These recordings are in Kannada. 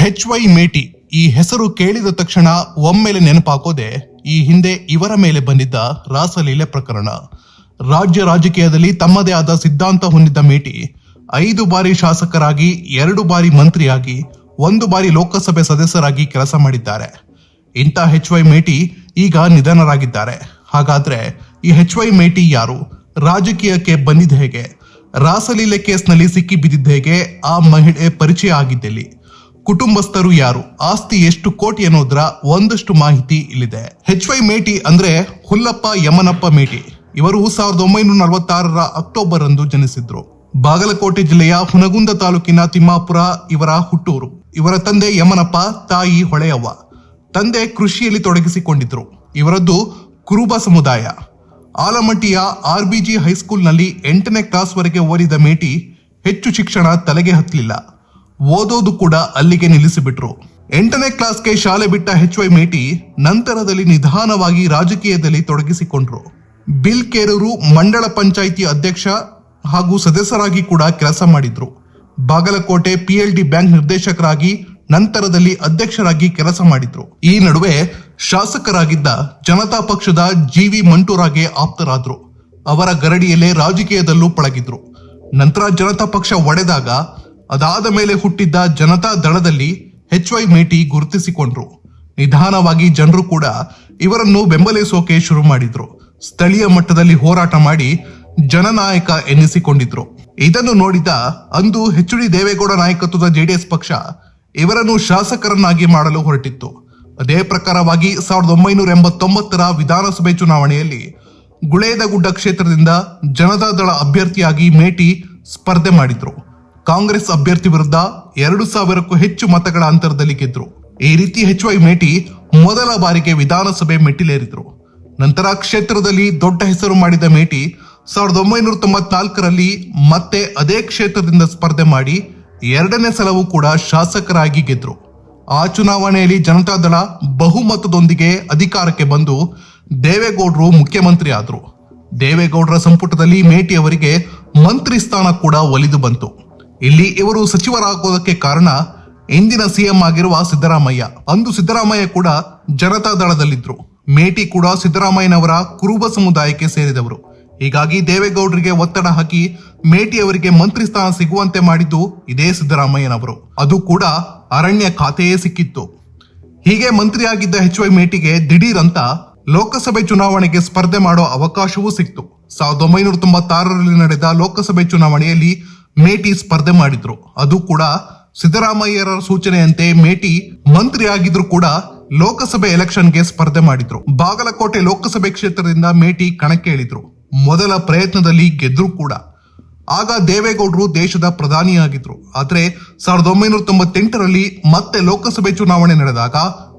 ಹೆಚ್ ವೈ ಮೇಟಿ ಈ ಹೆಸರು ಕೇಳಿದ ತಕ್ಷಣ ಒಮ್ಮೆಲೆ ನೆನಪಾಕೋದೆ ಈ ಹಿಂದೆ ಇವರ ಮೇಲೆ ಬಂದಿದ್ದ ರಾಸಲೀಲೆ ಪ್ರಕರಣ. ರಾಜ್ಯ ರಾಜಕೀಯದಲ್ಲಿ ತಮ್ಮದೇ ಆದ ಸಿದ್ಧಾಂತ ಹೊಂದಿದ್ದ ಮೇಟಿ ಐದು ಬಾರಿ ಶಾಸಕರಾಗಿ, ಎರಡು ಬಾರಿ ಮಂತ್ರಿಯಾಗಿ, ಒಂದು ಬಾರಿ ಲೋಕಸಭೆ ಸದಸ್ಯರಾಗಿ ಕೆಲಸ ಮಾಡಿದ್ದಾರೆ. ಇಂಥ ಹೆಚ್ ವೈ ಮೇಟಿ ಈಗ ನಿಧನರಾಗಿದ್ದಾರೆ. ಹಾಗಾದ್ರೆ ಈ ಹೆಚ್ ವೈ ಮೇಟಿ ಯಾರು? ರಾಜಕೀಯಕ್ಕೆ ಬಂದಿದ್ದ ಹೇಗೆ? ರಾಸಲೀಲೆ ಕೇಸ್ನಲ್ಲಿ ಸಿಕ್ಕಿ ಬಿದ್ದಿದ್ದ ಹೇಗೆ? ಆ ಮಹಿಳೆ ಪರಿಚಯ ಆಗಿದ್ದೆಲ್ಲಿ. ಕುಟುಂಬಸ್ಥರು ಯಾರು? ಆಸ್ತಿ ಎಷ್ಟು ಕೋಟಿ ಅನ್ನೋದ್ರ ಒಂದಷ್ಟು ಮಾಹಿತಿ ಇಲ್ಲಿದೆ. ಹೆಚ್ ವೈ ಮೇಟಿ ಅಂದ್ರೆ ಹುಲ್ಲಪ್ಪ, ಯಮನಪ್ಪ ಮೇಟಿ. ಇವರು ಸಾವಿರದ ಒಂಬೈನೂರ ನಲವತ್ತಾರರ ಅಕ್ಟೋಬರ್ ಅಂದು ಜನಿಸಿದ್ರು. ಬಾಗಲಕೋಟೆ ಜಿಲ್ಲೆಯ ಹುನಗುಂದ ತಾಲೂಕಿನ ತಿಮ್ಮಾಪುರ ಇವರ ಹುಟ್ಟೂರು. ಇವರ ತಂದೆ ಯಮನಪ್ಪ, ತಾಯಿ ಹೊಳೆಯವ್ವ. ತಂದೆ ಕೃಷಿಯಲ್ಲಿ ತೊಡಗಿಸಿಕೊಂಡಿದ್ರು. ಇವರದ್ದು ಕುರುಬ ಸಮುದಾಯ. ಆಲಮಟ್ಟಿಯ ಆರ್ ಬಿ ಜಿ ಹೈಸ್ಕೂಲ್ನಲ್ಲಿ ಎಂಟನೇ ಕ್ಲಾಸ್ವರೆಗೆ ಓದಿದ ಮೇಟಿ ಹೆಚ್ಚು ಶಿಕ್ಷಣ ತಲೆಗೆ ಹತ್ತಲಿಲ್ಲ. ಓದೋದು ಕೂಡ ಅಲ್ಲಿಗೆ ನಿಲ್ಲಿಸಿಬಿಟ್ರು. ಎಂಟನೇ ಕ್ಲಾಸ್ಗೆ ಶಾಲೆ ಬಿಟ್ಟ ಎಚ್ ವೈ ಮೇಟಿ ನಂತರದಲ್ಲಿ ನಿಧಾನವಾಗಿ ರಾಜಕೀಯದಲ್ಲಿ ತೊಡಗಿಸಿಕೊಂಡ್ರು. ಬಿಲ್ ಕೇರೂರು ಮಂಡಳ ಪಂಚಾಯಿತಿ ಅಧ್ಯಕ್ಷ ಹಾಗೂ ಸದಸ್ಯರಾಗಿ ಕೂಡ ಕೆಲಸ ಮಾಡಿದ್ರು. ಬಾಗಲಕೋಟೆ ಪಿಎಲ್ಡಿ ಬ್ಯಾಂಕ್ ನಿರ್ದೇಶಕರಾಗಿ ನಂತರದಲ್ಲಿ ಅಧ್ಯಕ್ಷರಾಗಿ ಕೆಲಸ ಮಾಡಿದ್ರು. ಈ ನಡುವೆ ಶಾಸಕರಾಗಿದ್ದ ಜನತಾ ಪಕ್ಷದ ಜಿ ವಿ ಮಂಟೂರಾಗೆ ಆಪ್ತರಾದ್ರು. ಅವರ ಗರಡಿಯಲ್ಲೇ ರಾಜಕೀಯದಲ್ಲೂ ಪಳಗಿದ್ರು. ನಂತರ ಜನತಾ ಪಕ್ಷ ಒಡೆದಾಗ ಅದಾದ ಮೇಲೆ ಹುಟ್ಟಿದ್ದ ಜನತಾ ದಳದಲ್ಲಿ ಎಚ್ ವೈ ಮೇಟಿ ಗುರುತಿಸಿಕೊಂಡ್ರು. ನಿಧಾನವಾಗಿ ಜನರು ಕೂಡ ಇವರನ್ನು ಬೆಂಬಲಿಸೋಕೆ ಶುರು ಮಾಡಿದ್ರು. ಸ್ಥಳೀಯ ಮಟ್ಟದಲ್ಲಿ ಹೋರಾಟ ಮಾಡಿ ಜನನಾಯಕ ಎನ್ನಿಸಿಕೊಂಡಿದ್ರು ಇದನ್ನು ನೋಡಿದ ಅಂದು ಎಚ್ ಡಿ ದೇವೇಗೌಡ ನಾಯಕತ್ವದ ಜೆಡಿಎಸ್ ಪಕ್ಷ ಇವರನ್ನು ಶಾಸಕರನ್ನಾಗಿ ಮಾಡಲು ಹೊರಟಿತ್ತು. ಅದೇ ಪ್ರಕಾರವಾಗಿ ಸಾವಿರದ ಒಂಬೈನೂರ ಎಂಬತ್ತೊಂಬತ್ತರ ವಿಧಾನಸಭೆ ಚುನಾವಣೆಯಲ್ಲಿ ಗುಳೇದಗುಡ್ಡ ಕ್ಷೇತ್ರದಿಂದ ಜನತಾದಳ ಅಭ್ಯರ್ಥಿಯಾಗಿ ಮೇಟಿ ಸ್ಪರ್ಧೆ ಮಾಡಿದ್ರು. ಕಾಂಗ್ರೆಸ್ ಅಭ್ಯರ್ಥಿ ವಿರುದ್ಧ ಎರಡು ಸಾವಿರಕ್ಕೂ ಹೆಚ್ಚು ಮತಗಳ ಅಂತರದಲ್ಲಿ ಗೆದ್ರು. ಈ ರೀತಿ ಎಚ್ ವೈ ಮೇಟಿ ಮೊದಲ ಬಾರಿಗೆ ವಿಧಾನಸಭೆ ಮೆಟ್ಟಿಲೇರಿದ್ರು. ನಂತರ ಕ್ಷೇತ್ರದಲ್ಲಿ ದೊಡ್ಡ ಹೆಸರು ಮಾಡಿದ ಮೇಟಿ ಸಾವಿರದ ಒಂಬೈನೂರ ತೊಂಬತ್ನಾಲ್ಕರಲ್ಲಿ ಮತ್ತೆ ಅದೇ ಕ್ಷೇತ್ರದಿಂದ ಸ್ಪರ್ಧೆ ಮಾಡಿ ಎರಡನೇ ಸಲವೂ ಕೂಡ ಶಾಸಕರಾಗಿ ಗೆದ್ರು. ಆ ಚುನಾವಣೆಯಲ್ಲಿ ಜನತಾದಳ ಬಹುಮತದೊಂದಿಗೆ ಅಧಿಕಾರಕ್ಕೆ ಬಂದು ದೇವೇಗೌಡರು ಮುಖ್ಯಮಂತ್ರಿ ಆದರು ದೇವೇಗೌಡರ ಸಂಪುಟದಲ್ಲಿ ಮೇಟಿ ಅವರಿಗೆ ಮಂತ್ರಿ ಸ್ಥಾನ ಕೂಡ ಒಲಿದು ಬಂತು. ಇಲ್ಲಿ ಇವರು ಸಚಿವರಾಗೋದಕ್ಕೆ ಕಾರಣ ಇಂದಿನ ಸಿಎಂ ಆಗಿರುವ ಸಿದ್ದರಾಮಯ್ಯ. ಅಂದು ಸಿದ್ದರಾಮಯ್ಯ ಕೂಡ ಜನತಾ ದಳದಲ್ಲಿದ್ರು. ಮೇಟಿ ಕೂಡ ಸಿದ್ದರಾಮಯ್ಯನವರ ಕುರುಬ ಸಮುದಾಯಕ್ಕೆ ಸೇರಿದವರು. ಹೀಗಾಗಿ ದೇವೇಗೌಡರಿಗೆ ಒತ್ತಡ ಹಾಕಿ ಮೇಟಿ ಅವರಿಗೆ ಮಂತ್ರಿ ಸ್ಥಾನ ಸಿಗುವಂತೆ ಮಾಡಿದ್ದು ಇದೇ ಸಿದ್ದರಾಮಯ್ಯನವರು. ಅದು ಕೂಡ ಅರಣ್ಯ ಖಾತೆಯೇ ಸಿಕ್ಕಿತ್ತು. ಹೀಗೆ ಮಂತ್ರಿಯಾಗಿದ್ದ ಎಚ್ ವೈ ಮೇಟಿಗೆ ದಿಢೀರ್ ಅಂತ ಲೋಕಸಭೆ ಚುನಾವಣೆಗೆ ಸ್ಪರ್ಧೆ ಮಾಡೋ ಅವಕಾಶವೂ ಸಿಕ್ತು. ಸಾವಿರದ ಒಂಬೈನೂರ ತೊಂಬತ್ತಾರರಲ್ಲಿ ನಡೆದ ಲೋಕಸಭೆ ಚುನಾವಣೆಯಲ್ಲಿ ಮೇಟಿ ಸ್ಪರ್ಧೆ ಮಾಡಿದ್ರು. ಅದು ಕೂಡ ಸಿದ್ದರಾಮಯ್ಯರ ಸೂಚನೆಯಂತೆ ಮೇಟಿ ಮಂತ್ರಿ ಆಗಿದ್ರು ಕೂಡ ಲೋಕಸಭೆ ಎಲೆಕ್ಷನ್ಗೆ ಸ್ಪರ್ಧೆ ಮಾಡಿದ್ರು. ಬಾಗಲಕೋಟೆ ಲೋಕಸಭೆ ಕ್ಷೇತ್ರದಿಂದ ಮೇಟಿ ಕಣಕ್ಕೆ ಇಳಿದ್ರು ಮೊದಲ ಪ್ರಯತ್ನದಲ್ಲಿ ಗೆದ್ರು ಕೂಡ. ಆಗ ದೇವೇಗೌಡರು ದೇಶದ ಪ್ರಧಾನಿಯಾಗಿದ್ರು. ಆದರೆ ಸಾವಿರದ ಒಂಬೈನೂರ ತೊಂಬತ್ತೆಂಟರಲ್ಲಿ ಮತ್ತೆ ಲೋಕಸಭೆ ಚುನಾವಣೆ ನಡೆದಾಗ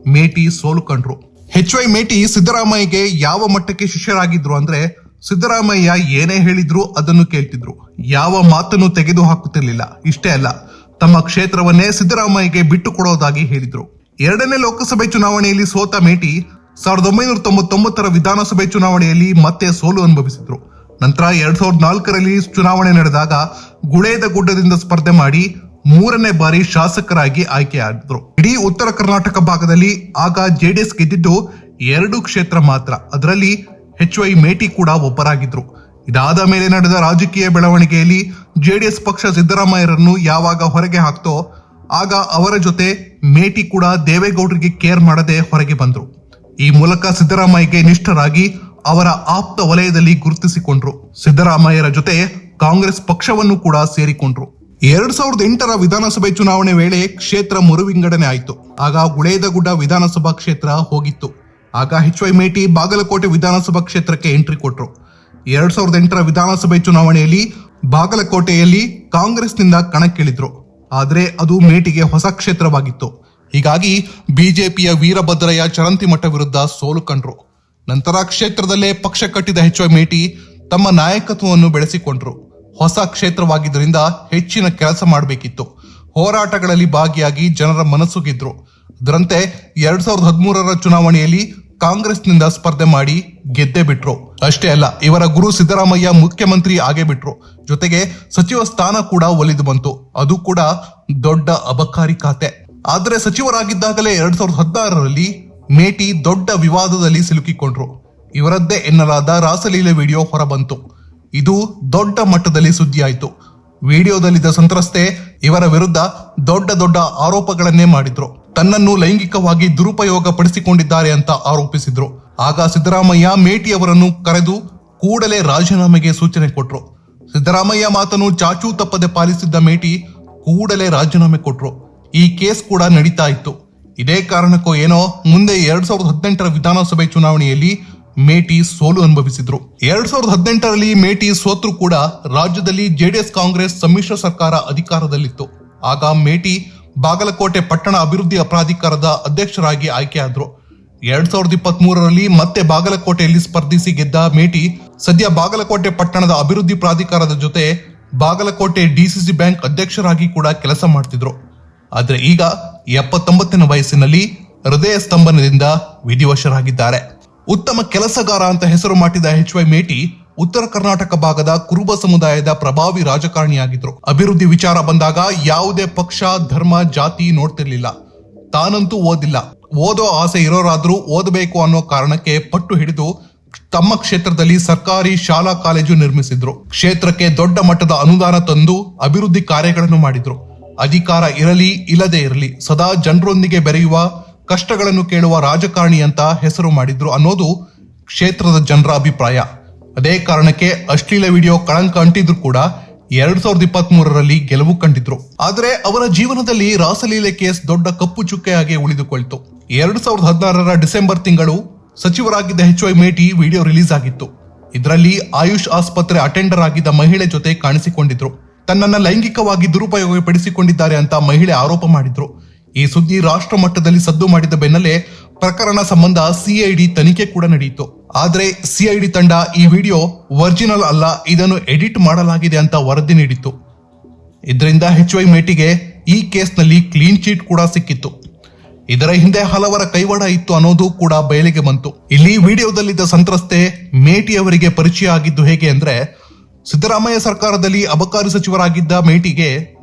ಮೇಟಿ ಸೋಲು ಕಂಡ್ರು. ಎಚ್ ವೈ ಮೇಟಿ ಸಿದ್ದರಾಮಯ್ಯಗೆ ಯಾವ ಮಟ್ಟಕ್ಕೆ ಶಿಷ್ಯರಾಗಿದ್ರು ಅಂದ್ರೆ ಸಿದ್ದರಾಮಯ್ಯ ಏನೇ ಹೇಳಿದ್ರು ಅದನ್ನು ಕೇಳ್ತಿದ್ರು. ಯಾವ ಮಾತನ್ನು ತೆಗೆದು ಹಾಕುತ್ತಿರಲಿಲ್ಲ ಇಷ್ಟೇ ಅಲ್ಲ, ತಮ್ಮ ಕ್ಷೇತ್ರವನ್ನೇ ಸಿದ್ದರಾಮಯ್ಯಗೆ ಬಿಟ್ಟು ಕೊಡೋದಾಗಿ ಹೇಳಿದ್ರು. ಎರಡನೇ ಲೋಕಸಭೆ ಚುನಾವಣೆಯಲ್ಲಿ ಸೋತ ಮೇಟಿ ಸಾವಿರದ ಒಂಬೈನೂರ ತೊಂಬತ್ತೊಂಬತ್ತರ ವಿಧಾನಸಭೆ ಚುನಾವಣೆಯಲ್ಲಿ ಮತ್ತೆ ಸೋಲು ಅನುಭವಿಸಿದ್ರು. ನಂತರ ಎರಡ್ ಸಾವಿರದ ನಾಲ್ಕರಲ್ಲಿ ಚುನಾವಣೆ ನಡೆದಾಗ ಗುಳೇದ ಗುಡ್ಡದಿಂದ ಸ್ಪರ್ಧೆ ಮಾಡಿ ಮೂರನೇ ಬಾರಿ ಶಾಸಕರಾಗಿ ಆಯ್ಕೆಯಾದ್ರು. ಇಡೀ ಉತ್ತರ ಕರ್ನಾಟಕ ಭಾಗದಲ್ಲಿ ಆಗ ಜೆಡಿಎಸ್ ಗೆದ್ದಿದ್ದು ಎರಡು ಕ್ಷೇತ್ರ ಮಾತ್ರ. ಅದರಲ್ಲಿ ಎಚ್ ವೈ ಮೇಟಿ ಕೂಡ ಒಬ್ಬರಾಗಿದ್ರು. ಇದಾದ ಮೇಲೆ ನಡೆದ ರಾಜಕೀಯ ಬೆಳವಣಿಗೆಯಲ್ಲಿ ಜೆಡಿಎಸ್ ಪಕ್ಷ ಸಿದ್ದರಾಮಯ್ಯರನ್ನು ಯಾವಾಗ ಹೊರಗೆ ಹಾಕ್ತೋ, ಆಗ ಅವರ ಜೊತೆ ಮೇಟಿ ಕೂಡ ದೇವೇಗೌಡರಿಗೆ ಕೇರ್ ಮಾಡದೆ ಹೊರಗೆ ಬಂದ್ರು. ಈ ಮೂಲಕ ಸಿದ್ದರಾಮಯ್ಯಗೆ ನಿಷ್ಠರಾಗಿ ಅವರ ಆಪ್ತ ವಲಯದಲ್ಲಿ ಗುರುತಿಸಿಕೊಂಡ್ರು. ಸಿದ್ದರಾಮಯ್ಯರ ಜೊತೆ ಕಾಂಗ್ರೆಸ್ ಪಕ್ಷವನ್ನು ಕೂಡ ಸೇರಿಕೊಂಡ್ರು. ಎರಡ್ ಸಾವಿರದ ಎಂಟರ ವಿಧಾನಸಭೆ ಚುನಾವಣೆ ವೇಳೆ ಕ್ಷೇತ್ರ ಮರುವಿಂಗಡಣೆ ಆಯಿತು. ಆಗ ಗುಳೇದಗುಡ್ಡ ವಿಧಾನಸಭಾ ಕ್ಷೇತ್ರ ಹೋಗಿತ್ತು. ಆಗ ಎಚ್ ವೈ ಮೇಟಿ ಬಾಗಲಕೋಟೆ ವಿಧಾನಸಭಾ ಕ್ಷೇತ್ರಕ್ಕೆ ಎಂಟ್ರಿ ಕೊಟ್ಟರು ಎರಡ್ ಸಾವಿರದ ಎಂಟರ ವಿಧಾನಸಭೆ ಚುನಾವಣೆಯಲ್ಲಿ ಬಾಗಲಕೋಟೆಯಲ್ಲಿ ಕಾಂಗ್ರೆಸ್ನಿಂದ ಕಣಕ್ಕಿಳಿದ್ರು. ಆದರೆ ಅದು ಮೇಟಿಗೆ ಹೊಸ ಕ್ಷೇತ್ರವಾಗಿತ್ತು. ಹೀಗಾಗಿ ಬಿಜೆಪಿಯ ವೀರಭದ್ರಯ್ಯ ಚರಂತಿಮಠ ವಿರುದ್ಧ ಸೋಲು ಕಂಡ್ರು. ನಂತರ ಕ್ಷೇತ್ರದಲ್ಲೇ ಪಕ್ಷ ಕಟ್ಟಿದ ಎಚ್ ವೈ ಮೇಟಿ ತಮ್ಮ ನಾಯಕತ್ವವನ್ನು ಬೆಳೆಸಿಕೊಂಡ್ರು. ಹೊಸ ಕ್ಷೇತ್ರವಾಗಿದ್ದರಿಂದ ಹೆಚ್ಚಿನ ಕೆಲಸ ಮಾಡಬೇಕಿತ್ತು. ಹೋರಾಟಗಳಲ್ಲಿ ಭಾಗಿಯಾಗಿ ಜನರ ಮನಸ್ಸುಗಿದ್ರು ಅದರಂತೆ ಎರಡ್ ಸಾವಿರದ ಹದಿಮೂರರ ಚುನಾವಣೆಯಲ್ಲಿ ಕಾಂಗ್ರೆಸ್ನಿಂದ ಸ್ಪರ್ಧೆ ಮಾಡಿ ಗೆದ್ದೇ ಬಿಟ್ರು. ಅಷ್ಟೇ ಅಲ್ಲ, ಇವರ ಗುರು ಸಿದ್ದರಾಮಯ್ಯ ಮುಖ್ಯಮಂತ್ರಿ ಆಗೇ ಬಿಟ್ರು. ಜೊತೆಗೆ ಸಚಿವ ಸ್ಥಾನ ಕೂಡ ಒಲಿದು ಬಂತು. ಅದು ಕೂಡ ದೊಡ್ಡ ಅಬಕಾರಿ ಖಾತೆ. ಆದರೆ ಸಚಿವರಾಗಿದ್ದಾಗಲೇ ಎರಡ್ ಸಾವಿರದ ಹದಿನಾರರಲ್ಲಿ ಮೇಟಿ ದೊಡ್ಡ ವಿವಾದದಲ್ಲಿ ಸಿಲುಕಿಕೊಂಡ್ರು. ಇವರದ್ದೇ ಎನ್ನಲಾದ ರಾಸಲೀಲೆ ವಿಡಿಯೋ ಹೊರಬಂತು. ಇದು ದೊಡ್ಡ ಮಟ್ಟದಲ್ಲಿ ಸುದ್ದಿಯಾಯಿತು. ವಿಡಿಯೋದಲ್ಲಿದ್ದ ಸಂತ್ರಸ್ತೆ ಇವರ ವಿರುದ್ಧ ದೊಡ್ಡ ದೊಡ್ಡ ಆರೋಪಗಳನ್ನೇ ಮಾಡಿದ್ರು. ತನ್ನನ್ನು ಲೈಂಗಿಕವಾಗಿ ದುರುಪಯೋಗ ಪಡಿಸಿಕೊಂಡಿದ್ದಾರೆ ಅಂತ ಆರೋಪಿಸಿದ್ರು. ಆಗ ಸಿದ್ದರಾಮಯ್ಯ ಮೇಟಿ ಅವರನ್ನು ಕರೆದು ಕೂಡಲೇ ರಾಜೀನಾಮೆಗೆ ಸೂಚನೆ ಕೊಟ್ರು. ಸಿದ್ದರಾಮಯ್ಯ ಮಾತನ್ನು ಚಾಚೂ ತಪ್ಪದೆ ಪಾಲಿಸಿದ್ದ ಮೇಟಿ ಕೂಡಲೇ ರಾಜೀನಾಮೆ ಕೊಟ್ರು. ಈ ಕೇಸ್ ಕೂಡ ನಡೀತಾ ಇತ್ತು. ಇದೇ ಕಾರಣಕ್ಕೂ ಏನೋ ಮುಂದೆ ಎರಡ್ ಸಾವಿರದ ಹದಿನೆಂಟರ ವಿಧಾನಸಭೆ ಚುನಾವಣೆಯಲ್ಲಿ ಮೇಟಿ ಸೋಲು ಅನುಭವಿಸಿದ್ರು. ಎರಡ್ ಸಾವಿರದ ಹದಿನೆಂಟರಲ್ಲಿ ಮೇಟಿ ಸೋತ್ರು ಕೂಡ ರಾಜ್ಯದಲ್ಲಿ ಜೆಡಿಎಸ್ ಕಾಂಗ್ರೆಸ್ ಸಮ್ಮಿಶ್ರ ಸರ್ಕಾರ ಅಧಿಕಾರದಲ್ಲಿತ್ತು. ಆಗ ಮೇಟಿ ಬಾಗಲಕೋಟೆ ಪಟ್ಟಣ ಅಭಿವೃದ್ಧಿ ಪ್ರಾಧಿಕಾರದ ಅಧ್ಯಕ್ಷರಾಗಿ ಆಯ್ಕೆಯಾದರು. ಎರಡ್ ಸಾವಿರದ ಇಪ್ಪತ್ತ್ ಮೂರರಲ್ಲಿ ಮತ್ತೆ ಬಾಗಲಕೋಟೆಯಲ್ಲಿ ಸ್ಪರ್ಧಿಸಿ ಗೆದ್ದ ಮೇಟಿ ಸದ್ಯ ಬಾಗಲಕೋಟೆ ಪಟ್ಟಣದ ಅಭಿವೃದ್ಧಿ ಪ್ರಾಧಿಕಾರದ ಜೊತೆ ಬಾಗಲಕೋಟೆ ಡಿಸಿಸಿ ಬ್ಯಾಂಕ್ ಅಧ್ಯಕ್ಷರಾಗಿ ಕೂಡ ಕೆಲಸ ಮಾಡ್ತಿದ್ರು. ಆದರೆ ಈಗ ಎಪ್ಪತ್ತೊಂಬತ್ತನೇ ವಯಸ್ಸಿನಲ್ಲಿ ಹೃದಯ ಸ್ತಂಭನದಿಂದ ವಿಧಿವಶರಾಗಿದ್ದಾರೆ. ಉತ್ತಮ ಕೆಲಸಗಾರ ಅಂತ ಹೆಸರು ಮಾಡಿದ ಎಚ್ ವೈ ಮೇಟಿ ಉತ್ತರ ಕರ್ನಾಟಕ ಭಾಗದ ಕುರುಬ ಸಮುದಾಯದ ಪ್ರಭಾವಿ ರಾಜಕಾರಣಿಯಾಗಿದ್ರು. ಅಭಿವೃದ್ಧಿ ವಿಚಾರ ಬಂದಾಗ ಯಾವುದೇ ಪಕ್ಷ, ಧರ್ಮ, ಜಾತಿ ನೋಡ್ತಿರ್ಲಿಲ್ಲ. ತಾನಂತೂ ಓದಿಲ್ಲ. ಓದೋ ಆಸೆ ಇರೋರಾದ್ರೂ ಓದಬೇಕು ಅನ್ನೋ ಕಾರಣಕ್ಕೆ ಪಟ್ಟು ಹಿಡಿದು ತಮ್ಮ ಕ್ಷೇತ್ರದಲ್ಲಿ ಸರ್ಕಾರಿ ಶಾಲಾ ಕಾಲೇಜು ನಿರ್ಮಿಸಿದ್ರು. ಕ್ಷೇತ್ರಕ್ಕೆ ದೊಡ್ಡ ಮಟ್ಟದ ಅನುದಾನ ತಂದು ಅಭಿವೃದ್ಧಿ ಕಾರ್ಯಗಳನ್ನು ಮಾಡಿದ್ರು. ಅಧಿಕಾರ ಇರಲಿ, ಇಲ್ಲದೆ ಇರಲಿ, ಸದಾ ಜನರೊಂದಿಗೆ ಬೆರೆಯುವ, ಕಷ್ಟಗಳನ್ನು ಕೇಳುವ ರಾಜಕಾರಣಿ ಅಂತ ಹೆಸರು ಮಾಡಿದ್ರು ಅನ್ನೋದು ಕ್ಷೇತ್ರದ ಜನರ ಅಭಿಪ್ರಾಯ. ಅದೇ ಕಾರಣಕ್ಕೆ ಅಶ್ಲೀಲ ವಿಡಿಯೋ ಕಳಂಕ ಅಂಟಿದ್ರು ಕೂಡ ಎರಡ್ ಸಾವಿರದ ಇಪ್ಪತ್ತ್ ಮೂರರಲ್ಲಿ ಗೆಲುವು ಕಂಡಿದ್ರು. ಆದರೆ ಅವರ ಜೀವನದಲ್ಲಿ ರಾಸಲೀಲೆ ಕೇಸ್ ದೊಡ್ಡ ಕಪ್ಪು ಚುಕ್ಕೆಯಾಗಿ ಉಳಿದುಕೊಳ್ತು. ಎರಡ್ ಸಾವಿರದ ಹದಿನಾರರ ಡಿಸೆಂಬರ್ ತಿಂಗಳು ಸಚಿವರಾಗಿದ್ದ H Y Meti video release ಆಗಿತ್ತು. ಇದರಲ್ಲಿ ಆಯುಷ್ ಆಸ್ಪತ್ರೆ ಅಟೆಂಡರ್ ಆಗಿದ್ದ ಮಹಿಳೆ ಜೊತೆ ಕಾಣಿಸಿಕೊಂಡಿದ್ರು. ತನ್ನನ್ನು ಲೈಂಗಿಕವಾಗಿ ದುರುಪಯೋಗ ಪಡಿಸಿಕೊಂಡಿದ್ದಾರೆ ಅಂತ ಮಹಿಳೆ ಆರೋಪ ಮಾಡಿದ್ರು. ಈ ಸುದ್ದಿ ರಾಷ್ಟ್ರ ಮಟ್ಟದಲ್ಲಿ ಸದ್ದು ಮಾಡಿದ ಬೆನ್ನಲ್ಲೇ ಪ್ರಕರಣ ಸಂಬಂಧ ಸಿಐಡಿ ತನಿಖೆ ಕೂಡ ನಡೆಯಿತು. ಆದ್ರೆ ಸಿಐಡಿ ತಂಡ ಈ ವಿಡಿಯೋ ಒರಿಜಿನಲ್ ಅಲ್ಲ, ಇದನ್ನು ಎಡಿಟ್ ಮಾಡಲಾಗಿದೆ ಅಂತ ವರದಿ ನೀಡಿತ್ತು. ಇದರಿಂದ ಎಚ್ ವೈ ಮೇಟಿಗೆ ಈ ಕೇಸ್ನಲ್ಲಿ ಕ್ಲೀನ್ ಚೀಟ್ ಕೂಡ ಸಿಕ್ಕಿತ್ತು. ಇದರ ಹಿಂದೆ ಹಲವರ ಕೈವಾಡ ಇತ್ತು ಅನ್ನೋದು ಕೂಡ ಬಯಲಿಗೆ ಬಂತು. ಇಲ್ಲಿ ವಿಡಿಯೋದಲ್ಲಿದ್ದ ಸಂತ್ರಸ್ತೆ ಮೇಟಿ ಅವರಿಗೆ ಪರಿಚಯ ಆಗಿದ್ದು ಹೇಗೆ ಅಂದ್ರೆ, ಸಿದ್ದರಾಮಯ್ಯ ಸರ್ಕಾರದಲ್ಲಿ ಅಬಕಾರಿ ಸಚಿವರಾಗಿದ್ದ ಮೇಟಿಗೆ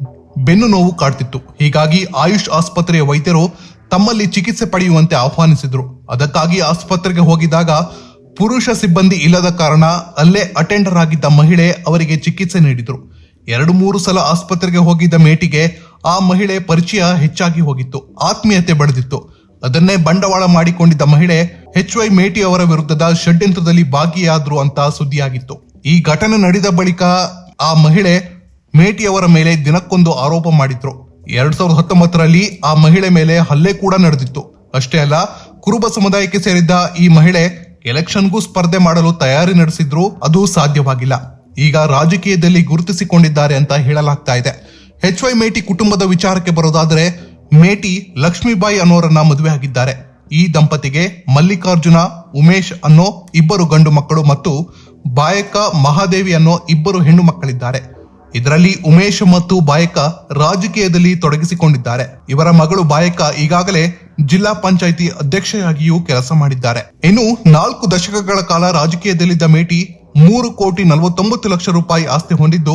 ಬೆನ್ನು ನೋವು ಕಾಡ್ತಿತ್ತು. ಹೀಗಾಗಿ ಆಯುಷ್ ಆಸ್ಪತ್ರೆಯ ವೈದ್ಯರು ತಮ್ಮಲ್ಲಿ ಚಿಕಿತ್ಸೆ ಪಡೆಯುವಂತೆ ಆಹ್ವಾನಿಸಿದ್ರು. ಅದಕ್ಕಾಗಿ ಆಸ್ಪತ್ರೆಗೆ ಹೋಗಿದಾಗ ಪುರುಷ ಸಿಬ್ಬಂದಿ ಇಲ್ಲದ ಕಾರಣ ಅಲ್ಲೇ ಅಟೆಂಡರ್ ಆಗಿದ್ದ ಮಹಿಳೆ ಅವರಿಗೆ ಚಿಕಿತ್ಸೆ ನೀಡಿದರು. ಎರಡು ಮೂರು ಸಲ ಆಸ್ಪತ್ರೆಗೆ ಹೋಗಿದ್ದ ಮೇಟಿಗೆ ಆ ಮಹಿಳೆ ಪರಿಚಯ ಹೆಚ್ಚಾಗಿ ಹೋಗಿತ್ತು. ಆತ್ಮೀಯತೆ ಬೆಳೆದಿತ್ತು ಅದನ್ನೇ ಬಂಡವಾಳ ಮಾಡಿಕೊಂಡಿದ್ದ ಮಹಿಳೆ ಎಚ್ ವೈ ಮೇಟಿ ಅವರ ವಿರುದ್ಧದ ಷಡ್ಯಂತ್ರದಲ್ಲಿ ಭಾಗಿಯಾದ್ರು ಅಂತ ಸುದ್ದಿಯಾಗಿತ್ತು. ಈ ಘಟನೆ ನಡೆದ ಬಳಿಕ ಆ ಮಹಿಳೆ ಮೇಟಿ ಅವರ ಮೇಲೆ ದಿನಕ್ಕೊಂದು ಆರೋಪ ಮಾಡಿದ್ರು. ಎರಡ್ ಸಾವಿರದ ಹತ್ತೊಂಬತ್ತರಲ್ಲಿ ಆ ಮಹಿಳೆ ಮೇಲೆ ಹಲ್ಲೆ ಕೂಡ ನಡೆದಿತ್ತು. ಅಷ್ಟೇ ಅಲ್ಲ, ಕುರುಬ ಸಮುದಾಯಕ್ಕೆ ಸೇರಿದ್ದ ಈ ಮಹಿಳೆ ಎಲೆಕ್ಷನ್ಗೂ ಸ್ಪರ್ಧೆ ಮಾಡಲು ತಯಾರಿ ನಡೆಸಿದ್ರು ಅದು ಸಾಧ್ಯವಾಗಿಲ್ಲ. ಈಗ ರಾಜಕೀಯದಲ್ಲಿ ಗುರುತಿಸಿಕೊಂಡಿದ್ದಾರೆ ಅಂತ ಹೇಳಲಾಗ್ತಾ ಇದೆ. ಎಚ್ ವೈ ಮೇಟಿ ಕುಟುಂಬದ ವಿಚಾರಕ್ಕೆ ಬರೋದಾದ್ರೆ ಮೇಟಿ ಲಕ್ಷ್ಮೀಬಾಯಿ ಅನ್ನೋರನ್ನ ಮದುವೆ ಆಗಿದ್ದಾರೆ. ಈ ದಂಪತಿಗೆ ಮಲ್ಲಿಕಾರ್ಜುನ, ಉಮೇಶ್ ಅನ್ನೋ ಇಬ್ಬರು ಗಂಡು ಮಕ್ಕಳು ಮತ್ತು ಬಾಯಕ ಮಹಾದೇವಿ ಅನ್ನೋ ಇಬ್ಬರು ಹೆಣ್ಣು ಮಕ್ಕಳಿದ್ದಾರೆ. ಇದರಲ್ಲಿ ಉಮೇಶ್ ಮತ್ತು ಬಾಯಕ ರಾಜಕೀಯದಲ್ಲಿ ತೊಡಗಿಸಿಕೊಂಡಿದ್ದಾರೆ. ಇವರ ಮಗಳು ಬಾಯಕ ಈಗಾಗಲೇ ಜಿಲ್ಲಾ ಪಂಚಾಯಿತಿ ಅಧ್ಯಕ್ಷೆಯಾಗಿಯೂ ಕೆಲಸ ಮಾಡಿದ್ದಾರೆ. ಇನ್ನು ನಾಲ್ಕು ದಶಕಗಳ ಕಾಲ ರಾಜಕೀಯದಲ್ಲಿದ್ದ ಮೇಟಿ ಮೂರು ಕೋಟಿ ನಲವತ್ತೊಂಬತ್ತು ಲಕ್ಷ ರೂಪಾಯಿ ಆಸ್ತಿ ಹೊಂದಿದ್ದು,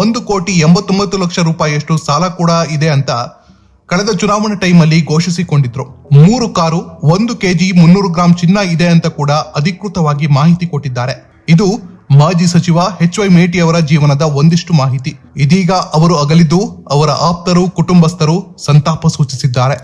ಒಂದು ಕೋಟಿ ಎಂಬತ್ತೊಂಬತ್ತು ಲಕ್ಷ ರೂಪಾಯಿಯಷ್ಟು ಸಾಲ ಕೂಡ ಇದೆ ಅಂತ ಕಳೆದ ಚುನಾವಣೆ ಟೈಮಲ್ಲಿ ಘೋಷಿಸಿಕೊಂಡಿದ್ರು. ಮೂರು ಕಾರು, ಒಂದು ಕೆಜಿ ಮುನ್ನೂರು ಗ್ರಾಂ ಚಿನ್ನ ಇದೆ ಅಂತ ಕೂಡ ಅಧಿಕೃತವಾಗಿ ಮಾಹಿತಿ ಕೊಟ್ಟಿದ್ದಾರೆ. ಇದು ಮಾಜಿ ಸಚಿವ ಎಚ್ ವೈ ಮೇಟಿ ಅವರ ಜೀವನದ ಒಂದಿಷ್ಟು ಮಾಹಿತಿ. ಇದೀಗ ಅವರು ಅಗಲಿದ್ದು, ಅವರ ಆಪ್ತರು, ಕುಟುಂಬಸ್ಥರು ಸಂತಾಪ ಸೂಚಿಸಿದ್ದಾರೆ.